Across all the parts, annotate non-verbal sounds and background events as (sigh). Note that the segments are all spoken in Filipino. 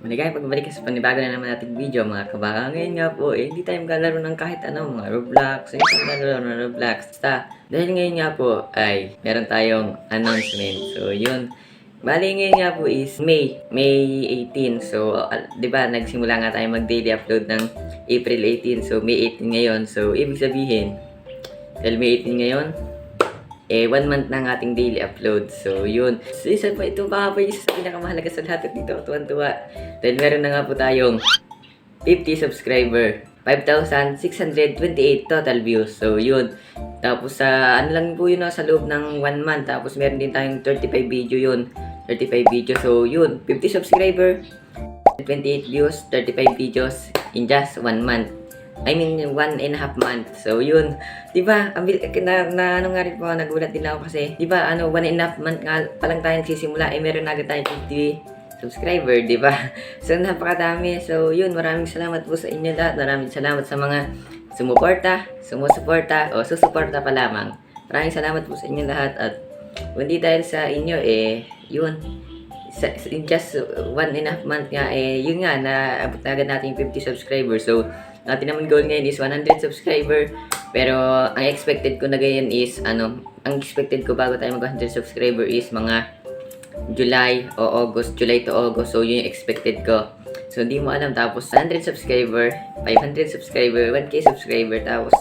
Maligay pagbalik sa panibago na naman nating video mga kabaka. Ngayon nga po, eh, hindi tayo maglalaro ng kahit ano, mga Roblox. Hindi tayo maglalaro ng Roblox. Basta, dahil ngayon nga po, ay, meron tayong announcement. So, yun. Bali ngayon nga po is May, May 18. So, al- di ba, nagsimula nga tayo mag-daily upload ng April 18. So, May 18 ngayon. So, ibig sabihin, dahil May 18 ngayon, eh, one month na ang ating daily upload. So, yun. So, isa pa, ito pa po isa sa pinakamahalaga sa lahat at dito, tuwan-tuwa. Dahil meron na nga po tayong 50 subscriber. 5,628 total views. So, yun. Tapos, sa ano lang po yun, no, sa loob ng one month. Tapos, meron din tayong 35 video yun. 35 video. So, yun. 50 subscriber. 28 views, 35 videos in just one month. I mean, one and a half month. So, yun. Di ba, bil- na, na, ano nga rin po, nagulat din ako kasi, di ba, ano, one and a half month nga pa lang tayo nagsisimula, eh, meron na agad tayong 50 subscriber, di ba? (laughs) So, napakadami. So, yun, maraming salamat po sa inyo lahat. Maraming salamat sa mga sumuporta, sumusuporta, o susuporta pa lamang. Maraming salamat po sa inyo lahat at hindi dahil sa inyo, eh, yun, in just one and a half month nga, eh, yun nga, naabot na agad natin yung 50 subscribers. So, natin naman goal ngayon is 100 subscriber. Pero, ang expected ko na ganyan is, ano, ang expected ko bago tayo mag 100 subscriber is mga July o August, July to August. So, yun yung expected ko. So, hindi mo alam. Tapos, 100 subscriber, 500 subscriber, 1k subscriber. Tapos,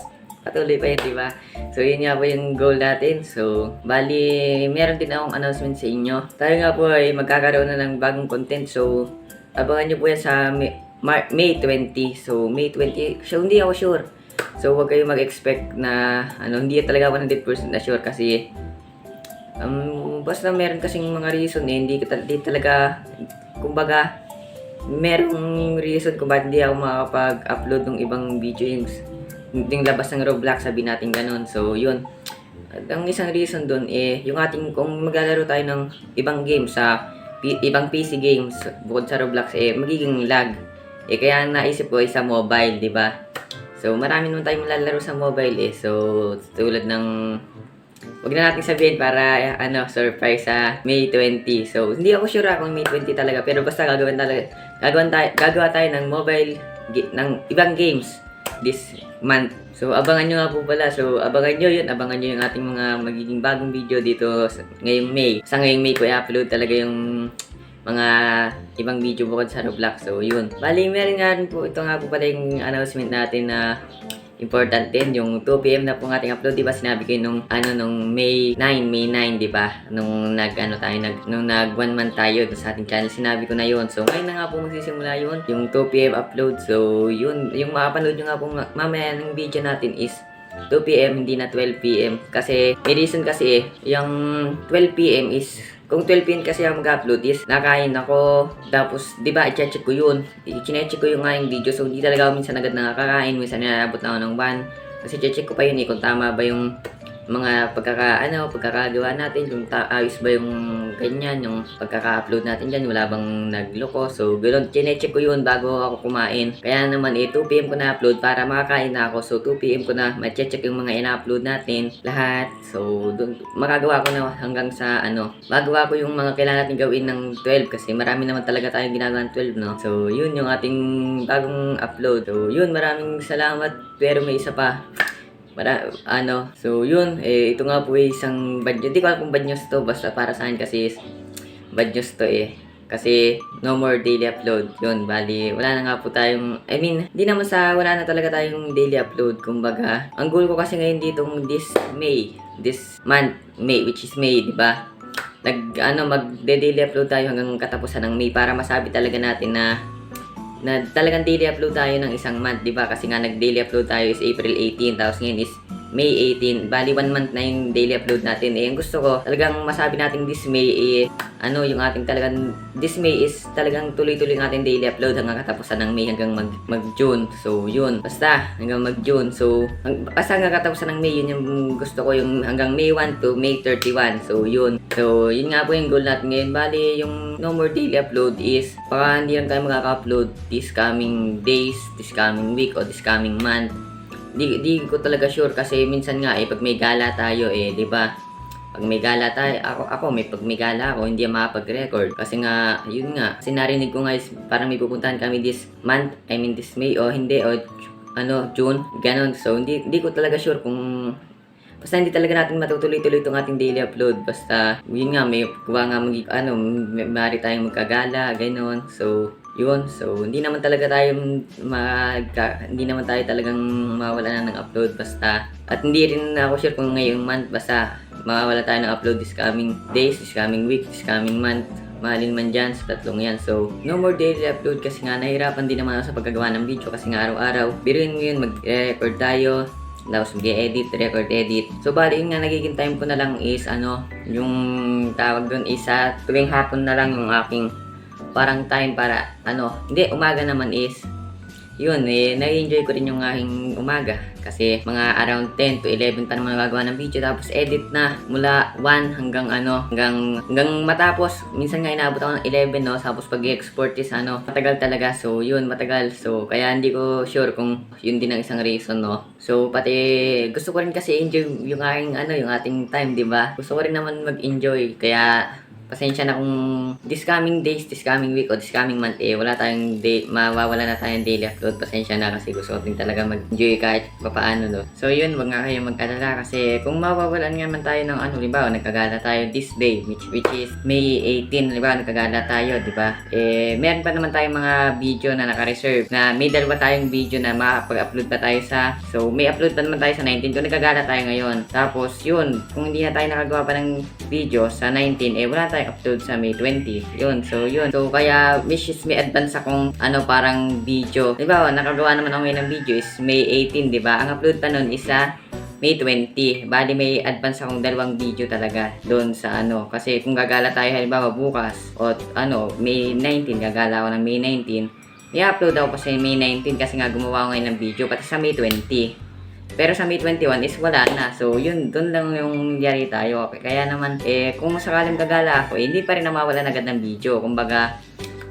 patuloy pa yun, di ba? So, yun nga po yung goal natin. So, bali, meron din akong announcement sa inyo. Tayo nga po ay magkakaroon na ng bagong content. So, abangan nyo po yan sa Mar- May 20. So, May 20. So, hindi ako sure. So, huwag kayong mag-expect na, ano, hindi talaga 100% na sure kasi, um, basta meron kasing mga reason eh, hindi, hindi talaga, kumbaga, merong reason kung bakit hindi ako makakapag-upload ng ibang video yung, yung labas ng Roblox, sabi natin ganun. So, yun. At ang isang reason dun eh, yung ating, kung maglalaro tayo ng ibang games sa ibang PC games bukod sa Roblox eh, magiging lag. Eh, kaya naisip ko ay sa mobile, di ba? So, marami naman tayong malalaro sa mobile eh. So, tulad ng Huwag na natin sabihin para ano, surprise sa May 20. So, hindi ako sure kung May 20 talaga, pero basta gagawin talaga gagawin tayo, gagawa tayo ng mobile ng ibang games this month. So, abangan nyo nga po pala. So, abangan nyo yun. Abangan nyo yung ating mga magiging bagong video dito ngayong May. Sa ngayong May ko i-upload talaga yung mga ibang video bukod sa Roblox. So, yun. Bali, meron nga rin po. Ito nga po pala yung announcement natin na important din yung 2pm na po ng ating upload, 'di ba? Sinabi ko nung ano nung May 9, May 9, 'di ba? Nung nag ano tayo nag nung nag one month tayo sa ating channel, sinabi ko na yun. So ngayon na nga po magsisimula yun, yung 2pm upload. So yun, yung makapanood nyo nga po ma- mamaya ng video natin is 2pm hindi na 12pm kasi may reason kasi eh, yung 12pm is kung 12pm kasi ako mag-upload is nakain ako. Tapos di ba i-check ko yun. I-check ko yung aking video. So hindi talaga ako minsan agad nakakain. Minsan naabot na ako ng 1 kasi check ko pa yun eh kung tama ba yung mga pagkaka ano pagkakagawa natin yung ayos ba yung ganyan yung pagkaka-upload natin diyan wala bang nagloko? So ganoon chinecheck ko yun bago ako kumain. Kaya naman eh 2 PM ko na upload para makakain na ako. So 2 PM ko na ma-check yung mga ina-upload natin lahat. So dun makagawa ko na hanggang sa ano magawa ko yung mga kailangan natin gawin ng 12 kasi marami naman talaga tayong ginagawa ng 12 no? So yun yung ating bagong upload. So yun maraming salamat pero may isa pa Mara, ano, so yun, eh, ito nga po ay isang bad news. Hindi ko alam kung bad news to, basta para sa akin kasi bad news to eh. Kasi no more daily upload. Yun, bali, wala na nga po tayong, I mean, hindi naman sa, wala na talaga tayong daily upload. Kumbaga, ang goal ko kasi ngayon dito this May, this month, May, which is May, di ba? Nag, ano, mag-daily upload tayo hanggang katapusan ng May para masabi talaga natin na na talagang daily upload tayo ng isang month, di ba? Kasi nga nag-daily upload tayo is April 18, tapos ngayon is May 18. Bali, one month na yung daily upload natin. Eh, ang gusto ko, talagang masabi natin this May, eh, ano, yung ating talagang, this May is talagang tuloy-tuloy ng ating daily upload hanggang katapusan ng May hanggang mag, mag-June. So, yun. Basta, hanggang mag-June. So, hang, basta hanggang katapusan ng May, yun yung gusto ko, yung hanggang May 1 to May 31. So, yun. So, yun nga po yung goal natin ngayon. Bali, yung no more daily upload is, baka hindi lang tayo makaka-upload this coming days, this coming week, o this coming month. Di, di ko talaga sure kasi minsan nga eh, pag may gala tayo eh, di ba? pag may gala tayo, ako, ako may pag may gala ako, hindi makapag-record. Kasi nga, yun nga, kasi narinig ko nga is parang may pupuntahan kami this month, I mean this May, o hindi, o ano, June, ganon. So, hindi, hindi ko talaga sure kung Basta hindi talaga natin matutuloy-tuloy itong ating daily upload. Basta, yun nga, may kuha nga mag, ano, maaari tayong magkagala, gano'n. So, yun. So, hindi naman talaga tayo magka, hindi naman tayo talagang mawala na ng upload. Basta, at hindi rin ako sure kung ngayong month, basta, mawala tayo ng upload this coming days, this coming week, this coming month mahalin man dyan sa tatlong yan. So, no more daily upload kasi nga nahirapan din naman ako sa pagkagawa ng video kasi nga araw-araw. Biruin mo yun, mag-record tayo, tapos mag-edit, record, edit. So, bali yun nga, nagiging time ko na lang is, ano, yung tawag doon is, sa tuwing hapon na lang yung aking parang time para, ano, hindi, umaga naman is, yun, eh, nai-enjoy ko rin yung aking umaga. Kasi mga around 10 to 11 pa naman nagagawa ng video. Tapos edit na mula 1 hanggang ano, hanggang, hanggang matapos. Minsan nga inaabot ako ng 11, no? Tapos pag i-export is ano, matagal talaga. So, yun, matagal. So, kaya hindi ko sure kung yun din ang isang reason, no? So, pati gusto ko rin kasi enjoy yung aking, ano, yung ating time, di ba? Gusto ko rin naman mag-enjoy. Kaya, pasensya na kung this coming days, this coming week, o this coming month, eh, wala tayong day, mawawala na tayong daily upload. Pasensya na kasi gusto ko din talaga mag-enjoy kahit papaano, no. So, yun, wag nga kayo mag-alala kasi kung mawawalan nga man tayo ng ano, di ba, nagkagala tayo this day, which, which is May 18, di ba, nagkagala tayo, di ba? Eh, meron pa naman tayong mga video na naka-reserve na may dalawa tayong video na makapag-upload pa tayo sa, so, may upload pa naman tayo sa 19 kung nagkagala tayo ngayon. Tapos, yun, kung hindi na tayo nakagawa pa ng video sa 19, eh, wala tayong upload sa May 20. Yun, so yun. So, kaya, wishes may advance akong, ano, parang video. Di ba, nakagawa naman ako ng video is May 18, di ba? Ang upload pa nun is sa May 20. Bali, may advance akong dalawang video talaga doon sa ano. Kasi kung gagala tayo halimbawa bukas o ano, May 19, gagala ako ng May 19, i-upload ako pa sa May 19 kasi nga gumawa ako ngayon ng video pati sa May 20. Pero sa May 21 is wala na. So, yun, doon lang yung yari tayo. Kaya naman, eh, kung sakaling gagala ako, eh, hindi pa rin nawawalan agad ng video. Kumbaga,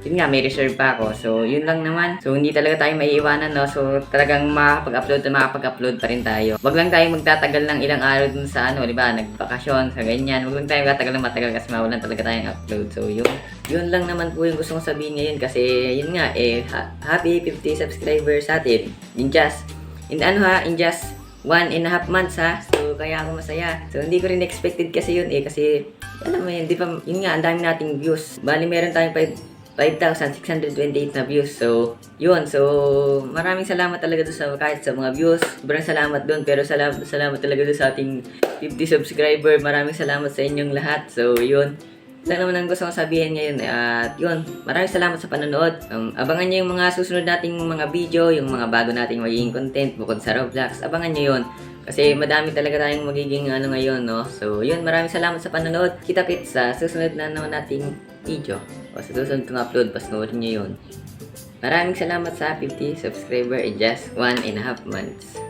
yun nga, may reserve pa ako. So, yun lang naman. So, hindi talaga tayo maiiwanan, no? So, talagang makapag-upload na makapag-upload pa rin tayo. Wag lang tayo magtatagal ng ilang araw dun sa ano, di ba? Nagbakasyon, sa ganyan. Wag lang tayo magtatagal ng matagal kasi mawalan talaga tayong upload. So, yun. Yun lang naman po yung gusto kong sabihin ngayon kasi, yun nga, eh, ha- happy 50 subscribers sa atin. In just, in ano ha, in just one and a half months ha. So, kaya ako masaya. So, hindi ko rin expected kasi yun eh. Kasi, alam mo yun, di ba, yun nga, ang dami nating views. Bali, meron tayong 5 5,628 na views. So, yun. So, maraming salamat talaga doon sa kahit sa mga views. Sobrang salamat doon. Pero salamat, salamat talaga doon sa ating 50 subscriber. Maraming salamat sa inyong lahat. So, yun. Lang naman ang gusto kong sabihin ngayon. At yun, maraming salamat sa panonood. Um, abangan nyo yung mga susunod nating mga video, yung mga bago nating magiging content bukod sa Roblox. Abangan nyo yun. Kasi madami talaga tayong magiging ano ngayon, no? So, yun, maraming salamat sa panonood. Kita-kits sa susunod na naman nating video. O sa susunod kong upload, panoorin nyo yun. Maraming salamat sa 50 subscriber in just one and a half months.